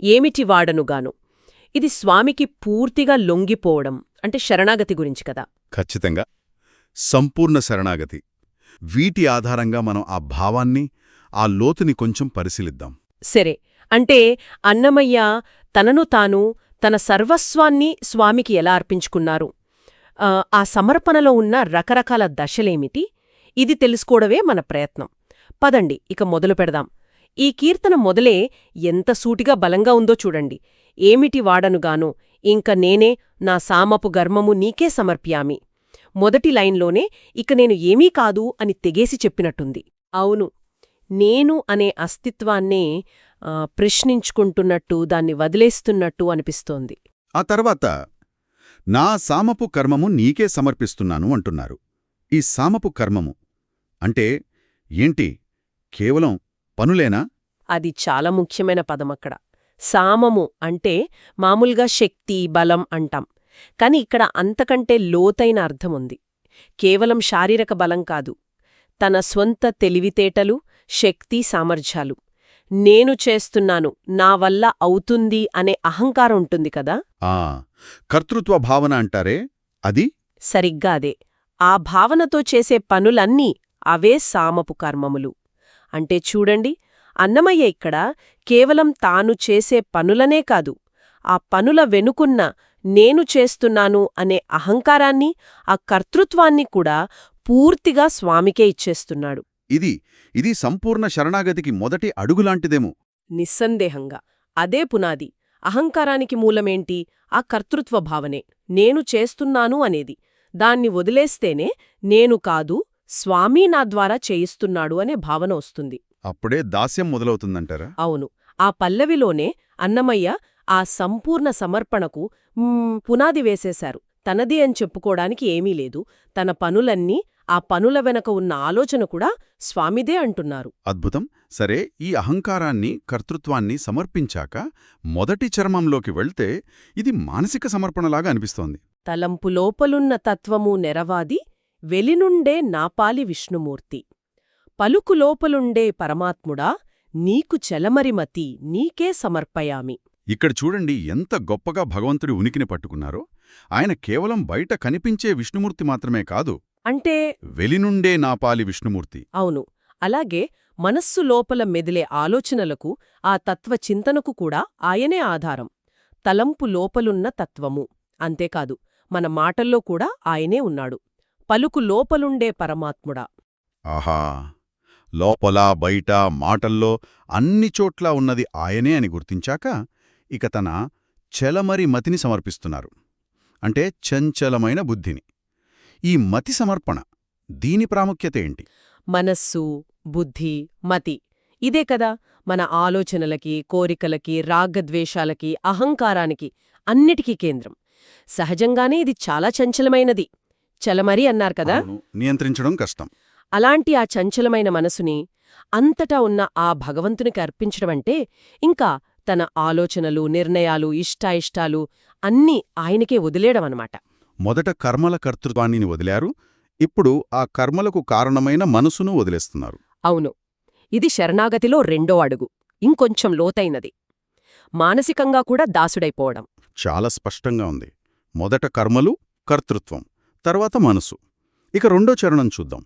ఏమిటి వాడనుగాను? ఇది స్వామికి పూర్తిగా లొంగిపోవడం అంటే శరణాగతి గురించి కదా. ఖచ్చితంగా. సంపూర్ణ శరణాగతి. వీటి ఆధారంగా మనం ఆ భావాన్ని ఆ లోతుని కొంచెం పరిశీలిద్దాం. సరే. అంటే అన్నమయ్య తనను తాను తన సర్వస్వాన్ని స్వామికి ఎలా అర్పించుకున్నారు? ఆ, ఆ సమర్పణలో ఉన్న రకరకాల దశలేమిటి? ఇది తెలుసుకోవడమే మన ప్రయత్నం. పదండి ఇక మొదలు పెడదాం. ఈ కీర్తన మొదలే ఎంత సూటిగా బలంగా ఉందో చూడండి. ఏమిటి వాడనుగాను? ఇంక నేనే నా సామపు గర్మము నీకే సమర్ప్యామి. మొదటి లైన్లోనే ఇక నేను ఏమీ కాదు అని తెగేసి చెప్పినట్టుంది. అవును నేను అనే అస్తిత్వాన్నే ప్రశ్నించుకుంటున్నట్టు దాన్ని వదిలేస్తున్నట్టు అనిపిస్తోంది. ఆ తర్వాత నా సామపు కర్మము నీకే సమర్పిస్తున్నాను అంటున్నారు. ఈ సామపు కర్మము అంటే ఏంటి? కేవలం పనులేనా? అది చాలా ముఖ్యమైన పదమక్కడ. సామము అంటే మామూలుగా శక్తి బలం అంటాం. కాని ఇక్కడ అంతకంటే లోతైన అర్థముంది. కేవలం శారీరక బలం కాదు. తన స్వంత తెలివితేటలు శక్తి సామర్థ్యాలు. నేను చేస్తున్నాను నా వల్ల అవుతుంది అనే అహంకారం ఉంటుంది కదా? ఆ కర్తృత్వ భావన అంటారే? అది? సరిగ్గా అదే. ఆ భావనతో చేసే పనులన్నీ అవే సామపు కర్మములు. అంటే చూడండి అన్నమయ్య ఇక్కడ కేవలం తాను చేసే పనులనే కాదు ఆ పనుల వెనుకున్న నేను చేస్తున్నాను అనే అహంకారాన్ని ఆ కర్తృత్వాన్ని కూడా పూర్తిగా స్వామికే ఇచ్చేస్తున్నాడు. ఇది ఇది సంపూర్ణ శరణాగతికి మొదటి అడుగులాంటిదేమో. నిస్సందేహంగా. అదే పునాది అహంకారానికి మూలమేంటి? ఆ కర్తృత్వ భావనే నేను చేస్తున్నాను అనేది. దాన్ని వదిలేస్తేనే నేను కాదు స్వామీ నా ద్వారా చేయిస్తున్నాడు అనే భావన వస్తుంది. అప్పుడే దాస్యం మొదలవుతుందంటారా? అవును. ఆ పల్లవిలోనే అన్నమయ్య ఆ సంపూర్ణ సమర్పణకు పునాది వేసేశారు. తనది అని చెప్పుకోడానికి ఏమీ లేదు. తన పనులన్నీ ఆ పనుల వెనక ఉన్న ఆలోచన కూడా స్వామిదే అంటున్నారు. అద్భుతం. సరే ఈ అహంకారాన్ని కర్తృత్వాన్ని సమర్పించాక మొదటి చర్మంలోకి వెళ్తే ఇది మానసిక సమర్పణలాగా అనిపిస్తోంది. తలంపు లోపలున్న తత్వము నెరవాది వెలినుండే నాపాలి విష్ణుమూర్తి. పలుకు లోపలుండే పరమాత్ముడా నీకు చెలమరిమతి నీకే సమర్పయామి. ఇక్కడ చూడండి ఎంత గొప్పగా భగవంతుడి ఉనికిని పట్టుకున్నారో. ఆయన కేవలం బయట కనిపించే విష్ణుమూర్తి మాత్రమే కాదు. అంటే? వెలినుండే నాపాలి విష్ణుమూర్తి. అవును. అలాగే మనస్సు లోపల మెదిలే ఆలోచనలకు ఆ తత్వ చింతనకు కూడా ఆయనే ఆధారం. తలంపు లోపలున్న తత్వము. అంతేకాదు మన మాటల్లో కూడా ఆయనే ఉన్నాడు. పలుకు లోపలుండే పరమాత్ముడా. ఆహా! లోపల బయట మాటల్లో అన్ని చోట్ల ఉన్నది ఆయనే అని గుర్తించాక ఇక తన చెలమరి మతిని సమర్పిస్తున్నారు. అంటే చంచలమైన బుద్ధిని. ఈ మతి సమర్పణ దీని ప్రాముఖ్యత ఏంటి? మనస్సు బుద్ధి మతి. ఇదే కదా మన ఆలోచనలకి కోరికలకి రాగద్వేషాలకి అహంకారానికి అన్నిటికీ కేంద్రం. సహజంగానే ఇది చాలా చంచలమైనది. చలమరి అన్నారు కదా? నియంత్రించడం కష్టం. అలాంటి ఆ చంచలమైన మనసుని అంతటా ఉన్న ఆ భగవంతునికి అర్పించడమంటే ఇంకా తన ఆలోచనలు నిర్ణయాలు ఇష్టాయిష్టాలు అన్నీ ఆయనకే వదిలేయడమన్నమాట. మొదట కర్మల కర్తృత్వాన్ని వదిలారు ఇప్పుడు ఆ కర్మలకు కారణమైన మనసును వదిలేస్తున్నారు. అవును ఇది శరణాగతిలో రెండో అడుగు ఇంకొంచెం లోతైనది. మానసికంగా కూడా దాసుడైపోవడం. చాలా స్పష్టంగా ఉంది. మొదట కర్మలు కర్తృత్వం. తర్వాత మనసు. ఇక రెండో చరణం చూద్దాం.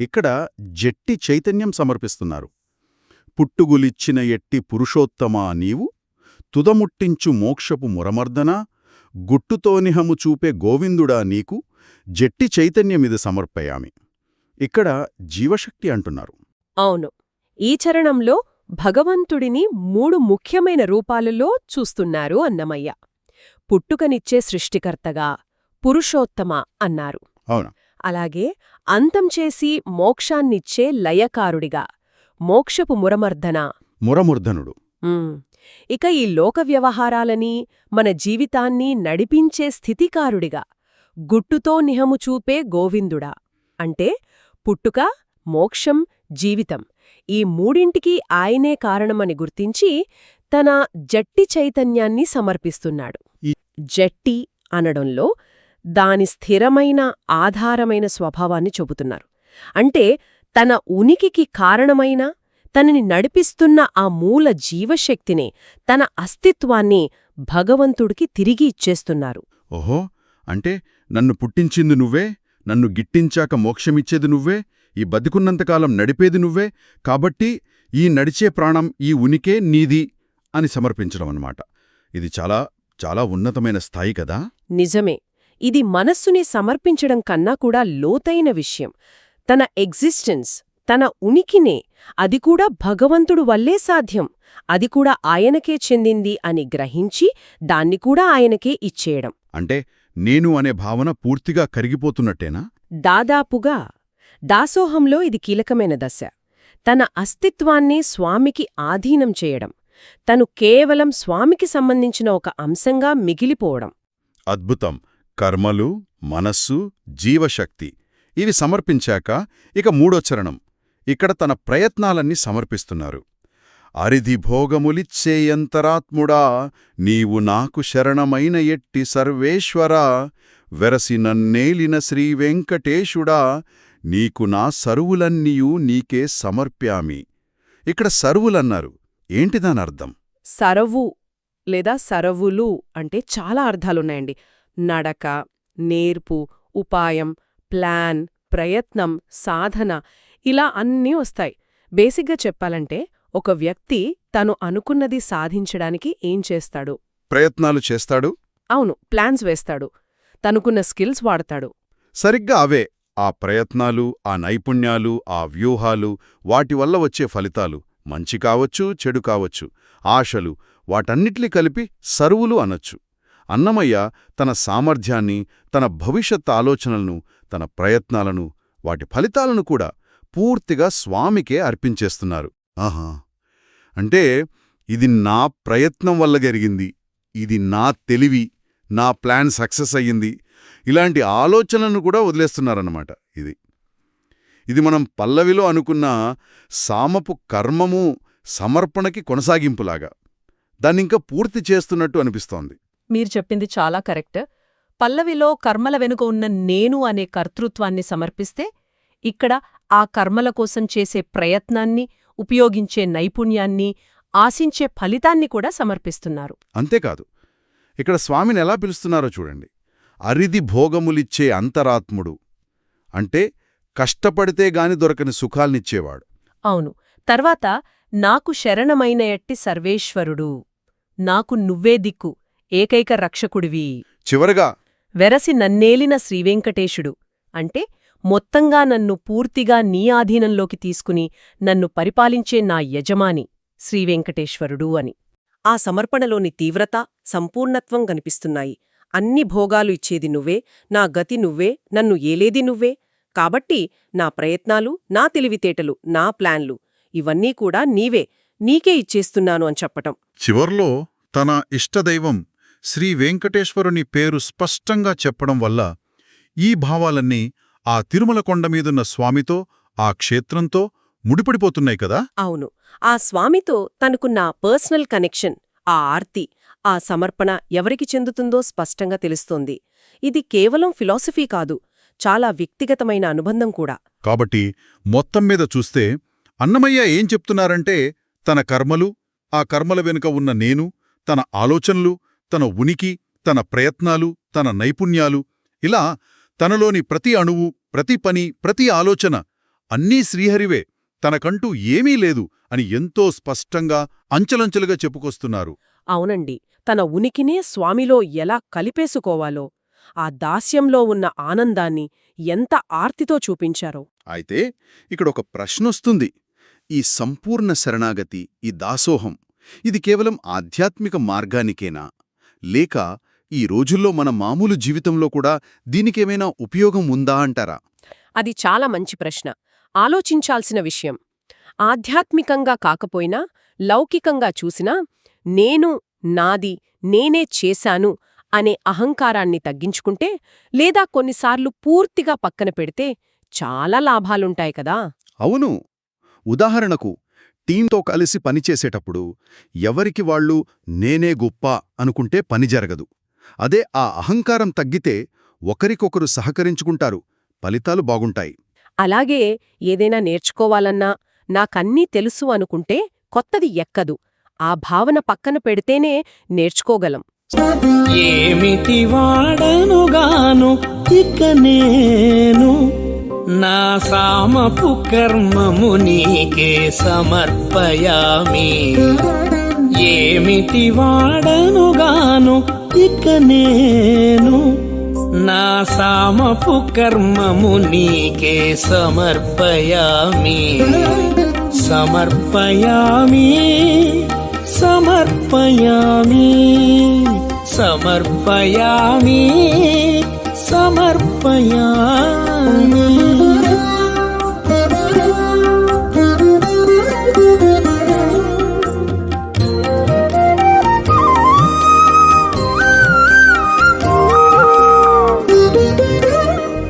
ఇక్కడ జట్టి చైతన్యం సమర్పిస్తున్నారు. పుట్టుగులిచ్చిన ఎట్టి పురుషోత్తమా నీవు? తుదముట్టించు మోక్షపు మురమర్దనా? గుట్టుతోనిహము చూపే గోవిందుడా నీకు? జట్టి చైతన్యమిది సమర్పయామి. ఇక్కడ జీవశక్తి అంటున్నారు. అవును. ఈ చరణంలో భగవంతుడిని మూడు ముఖ్యమైన రూపాలలో చూస్తున్నారు అన్నమయ్య. పుట్టుకనిచ్చే సృష్టికర్తగా పురుషోత్తమ అన్నారు. అవునా. అలాగే అంతం చేసి మోక్షాన్నిచ్చే లయకారుడిగా మోక్షపు మురమర్దన? మురమూర్ధనుడు. ఇక ఈ లోక వ్యవహారాలని మన జీవితాన్ని నడిపించే స్థితికారుడిగా గుట్టుతో నిహము చూపే గోవిందుడా? అంటే పుట్టుక మోక్షం జీవితం ఈ మూడింటికి ఆయనే కారణమని గుర్తించి తన జట్టి చైతన్యాన్ని సమర్పిస్తున్నాడు. జట్టి అనడంలో దాని స్థిరమైన ఆధారమైన స్వభావాన్ని చెబుతున్నారు అంటే తన ఉనికికి కారణమైన తనని నడిపిస్తున్న ఆ మూల జీవశక్తిని తన అస్తిత్వాన్ని భగవంతుడికి తిరిగి ఇచ్చేస్తున్నారు. ఓహో! అంటే నన్ను పుట్టించింది నువ్వే నన్ను గిట్టించాక మోక్షమిచ్చేది నువ్వే ఈ బతికున్నంతకాలం నడిపేది నువ్వే కాబట్టి ఈ నడిచే ప్రాణం ఈ ఉనికే నీది అని సమర్పించడం అన్నమాట. ఇది చాలా చాలా ఉన్నతమైన స్థాయి కదా? నిజమే. ఇది మనస్సుని సమర్పించడం కన్నా కూడా లోతైన విషయం. తన ఎగ్జిస్టెన్స్ తన ఉనికినే అది కూడా భగవంతుడు వల్లే సాధ్యం. అది కూడా ఆయనకే చెందింది అని గ్రహించి దాన్ని కూడా ఆయనకే ఇచ్చేయడం. అంటే నేను అనే భావన పూర్తిగా కరిగిపోతున్నట్టేనా? దాదాపుగా దాసోహంలో ఇది కీలకమైన దశ. తన అస్తిత్వాన్ని స్వామికి ఆధీనం చేయడం. తను కేవలం స్వామికి సంబంధించిన ఒక అంశంగా మిగిలిపోవడం. అద్భుతం. కర్మలు మనస్సు జీవశక్తి. ఇవి సమర్పించాక ఇక మూడో చరణం ఇక్కడ తన ప్రయత్నాలన్నీ సమర్పిస్తున్నారు. అరిధి భోగములిచ్చేయంతరాత్ముడా నీవు నాకు శరణమైన ఎట్టి సర్వేశ్వరా వెరసి నన్నేలిన శ్రీవెంకటేశుడా నీకు నా సరువులన్నీయూ నీకే సమర్ప్యామి. ఇక్కడ సరువులన్నారు. ఏంటి దానర్థం? సరవు లేదా సరవులు అంటే చాలా అర్థాలున్నాయండి. నడక నేర్పు ఉపాయం ప్లాన్ ప్రయత్నం సాధన ఇలా అన్నీ వస్తాయి బేసిక్గా చెప్పాలంటే ఒక వ్యక్తి తను అనుకున్నది సాధించడానికి ఏం చేస్తాడు? ప్రయత్నాలు చేస్తాడు? అవును ప్లాన్స్ వేస్తాడు. తనుకున్న స్కిల్స్ వాడతాడు. సరిగ్గా అవే ఆ ప్రయత్నాలు ఆ నైపుణ్యాలు ఆ వ్యూహాలు వాటి వల్ల వచ్చే ఫలితాలు. మంచి కావచ్చు చెడు కావచ్చు. ఆశలు వాటన్నిటినీ కలిపి సరువులు అనొచ్చు. అన్నమయ్య తన సామర్థ్యాన్ని తన భవిష్యత్ ఆలోచనలను తన ప్రయత్నాలను వాటి ఫలితాలను కూడా పూర్తిగా స్వామికే అర్పించేస్తున్నారు. ఆహా! అంటే ఇది నా ప్రయత్నం వల్ల జరిగింది. ఇది నా తెలివి నా ప్లాన్ సక్సెస్ అయ్యింది. ఇలాంటి ఆలోచనను కూడా వదిలేస్తున్నారన్నమాట ఇది. ఇది మనం పల్లవిలో అనుకున్న సామపు కర్మము సమర్పణకి కొనసాగింపులాగా. దాన్నింకా పూర్తి చేస్తున్నట్టు అనిపిస్తోంది. మీరు చెప్పింది చాలా కరెక్ట్. పల్లవిలో కర్మల వెనుక ఉన్న నేను అనే కర్తృత్వాన్ని సమర్పిస్తే ఇక్కడ ఆ కర్మల కోసం చేసే ప్రయత్నాన్ని ఉపయోగించే నైపుణ్యాన్ని ఆశించే ఫలితాన్ని కూడా సమర్పిస్తున్నారు. అంతేకాదు ఇక్కడ స్వామిని ఎలా పిలుస్తున్నారో చూడండి. అరిది భోగములిచ్చే అంతరాత్ముడు. అంటే కష్టపడితే గాని దొరకని సుఖాల్నిచ్చేవాడు. అవును. తర్వాత నాకు శరణమైన ఎట్టి సర్వేశ్వరుడు. నాకు నువ్వే దిక్కు. ఏకైక రక్షకుడివి. చివరగా వెరసి నన్నేలిన శ్రీవెంకటేశుడు అంటే మొత్తంగా నన్ను పూర్తిగా నీ ఆధీనంలోకి తీసుకుని నన్ను పరిపాలించే నా యజమాని శ్రీవెంకటేశ్వరుడు అని. ఆ సమర్పణలోని తీవ్రత సంపూర్ణత్వం కనిపిస్తున్నాయి. అన్ని భోగాలు ఇచ్చేది నువ్వే నా గతి నువ్వే నన్ను ఏలేది నువ్వే. కాబట్టి నా ప్రయత్నాలు నా తెలివితేటలు నా ప్లాన్లు ఇవన్నీ కూడా నీవే నీకే ఇచ్చేస్తున్నాను అని చెప్పటం. చివర్లో తన ఇష్టదైవం శ్రీ వెంకటేశ్వరుని పేరు స్పష్టంగా చెప్పడం వల్ల ఈ భావాలన్నీ ఆ తిరుమల కొండమీదున్న స్వామితో ఆ క్షేత్రంతో ముడిపడిపోతున్నాయి కదా? అవును. ఆ స్వామితో తనకున్న పర్సనల్ కనెక్షన్ ఆ ఆర్తి ఆ సమర్పణ ఎవరికి చెందుతుందో స్పష్టంగా తెలుస్తోంది. ఇది కేవలం ఫిలాసఫీ కాదు చాలా వ్యక్తిగతమైన అనుబంధం కూడా. కాబట్టి మొత్తం మీద చూస్తే అన్నమయ్య ఏం చెప్తున్నారంటే తన కర్మలు ఆ కర్మల వెనుక ఉన్న నేను తన ఆలోచనలు తన ఉనికి తన ప్రయత్నాలు తన నైపుణ్యాలు ఇలా తనలోని ప్రతి అణువు ప్రతి పని ప్రతి ఆలోచన అన్నీ శ్రీహరివే. తనకంటూ ఏమీ లేదు అని ఎంతో స్పష్టంగా అంచెలంచెలుగా చెప్పుకొస్తున్నారు. అవునండి. తన ఉనికినే స్వామిలో ఎలా కలిపేసుకోవాలో ఆ దాస్యంలో ఉన్న ఆనందాన్ని ఎంత ఆర్తితో చూపించారో. అయితే ఇక్కడ ఒక ప్రశ్నొస్తుంది. ఈ సంపూర్ణ శరణాగతి ఈ దాసోహం ఇది కేవలం ఆధ్యాత్మిక మార్గానికేనా? లేక ఈ రోజుల్లో మన మామూలు జీవితంలో కూడా దీనికేమైనా ఉపయోగం ఉందా అంటారా? అది చాలా మంచి ప్రశ్న. ఆలోచించాల్సిన విషయం. ఆధ్యాత్మికంగా కాకపోయినా లౌకికంగా చూసినా నేను నాది నేనే చేశాను అనే అహంకారాన్ని తగ్గించుకుంటే లేదా కొన్నిసార్లు పూర్తిగా పక్కన పెడితే చాలా లాభాలుంటాయి కదా! అవును. ఉదాహరణకు టీంతో కలిసి పనిచేసేటప్పుడు ఎవరికి వాళ్ళు నేనే గొప్ప అనుకుంటే పని జరగదు. అదే ఆ అహంకారం తగ్గితే ఒకరికొకరు సహకరించుకుంటారు. ఫలితాలు బాగుంటాయి. అలాగే ఏదైనా నేర్చుకోవాలన్నా నాకన్నీ తెలుసు అనుకుంటే కొత్తది ఎక్కదు. ఆ భావన పక్కన పెడితేనే నేర్చుకోగలం. ఏమిటి వాడనుగాను ఇక నేను నా సామపు కర్మము నీకే సమర్పయామి. ఏమిటి వాడనుగాను ఇక నేను? నా సామపు కర్మము నీకే సమర్పయామి. సమర్పయామి సమర్పయామి సమర్పయామి. சமர்ப்பயாமி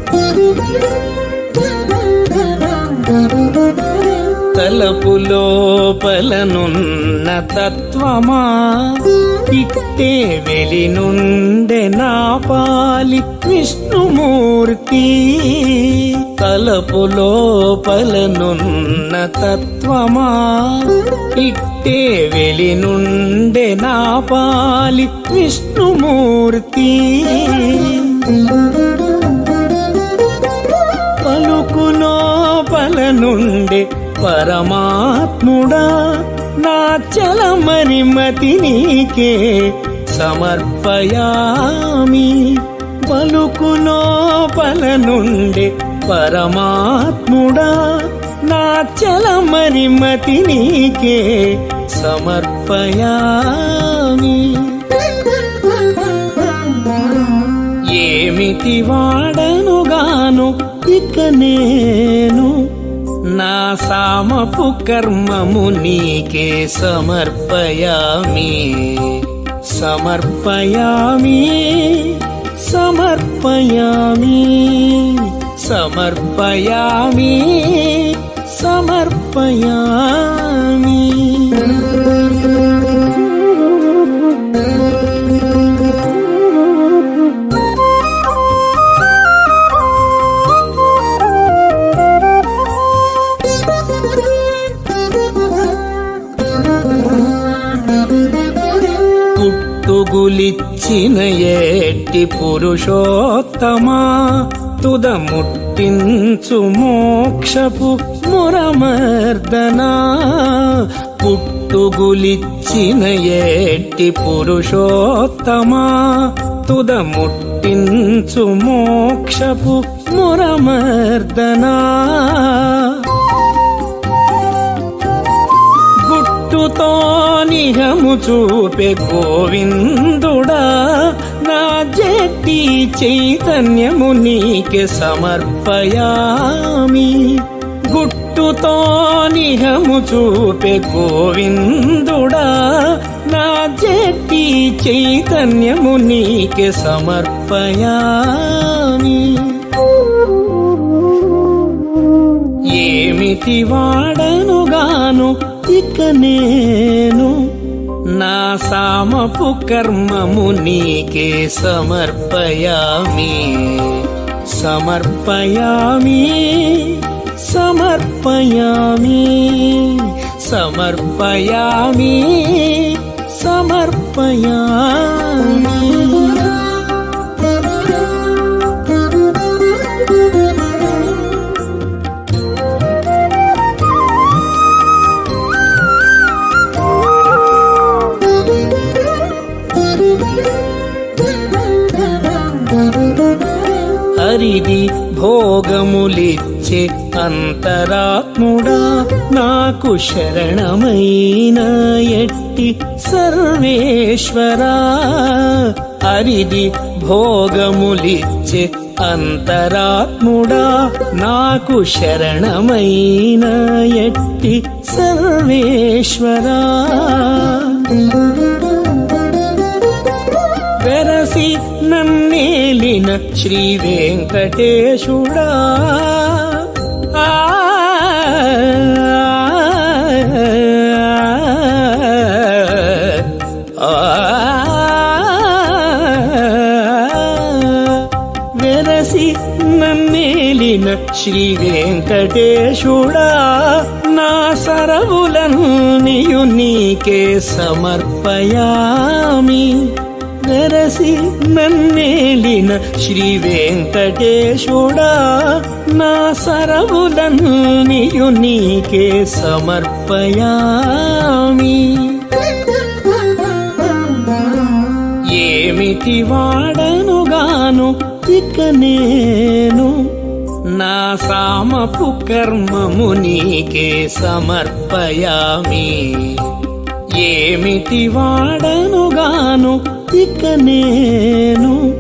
thank you సమర్పయామి తలపులోపలనున్న తత్వమా? ఇట్టే వెలి నుండే నా పాలి విష్ణుమూర్తి. తలపులోపలనున్న తత్వమా? ఇట్టే వెలి నుండే నా పాలి విష్ణుమూర్తి. పరమాత్ముడా నా చలమని మతి నీకే సమర్పయామి. పలుకులో నుండి పరమాత్ముడా నా చలమని మతి నీకే సమర్పయామి. ఏమిటి వాడనుగాను ఇక నేను నా సామపు కర్మము నీకే సమర్పయామి. సమర్పయామి సమర్పయామి సమర్పయామి సమర్పయామి. పుట్టుగులిచ్చిన ఏటి పురుషోత్తమా? తుద ముట్టించు మోక్షపు మురమర్దనా? పుట్టుగులిచ్చిన ఏటి పురుషోత్తమా? తుద ముట్టించు మోక్షపు మురమర్దనా? గుట్టుతో నిజము చూపే గోవిందుడా. నా జట్టి చైతన్యము నీకే సమర్పయామి. గుట్టుతో నిజము చూపే గోవిందుడా. నా జట్టి చైతన్యము నీకే సమర్పయామి. ఏమిటి వాడనుగాను ఇక నేను నా సామపు కర్మము నీకే సమర్పయామి. సమర్పయామి సమర్పయామి సమర్పయామి సమర్పయామి అంతరాత్ముడా నాకు శరణమైన ఎట్టి సర్వేశ్వరా. హరిది భోగములిచ్చే అంతరాత్ముడా నాకు శరణమైన ఎట్టి సర్వేశ్వరా. వెరసి నన్నేలిన శ్రీ వెంకటేశుడా వెరసి నన్నేలిన శ్రీ వెంకటేశుడా నా నా సరవులన్నీయు నీకే సమర్పయామి. నరసి నన్నేలిన శ్రీ వెంకటేశుడా నా సరవులన్నీయు నీకే సమర్పయామి. ఏమిటి వాడనుగాను ఇక నేను నా సామపు కర్మము నీకే సమర్పయామి. ఏమిటి వాడనుగాను ఇక నేను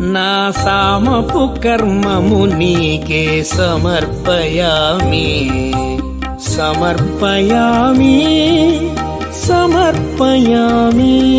నా సామపు కర్మము నీకే సమర్పయామి. సమర్పయామి సమర్పయామి.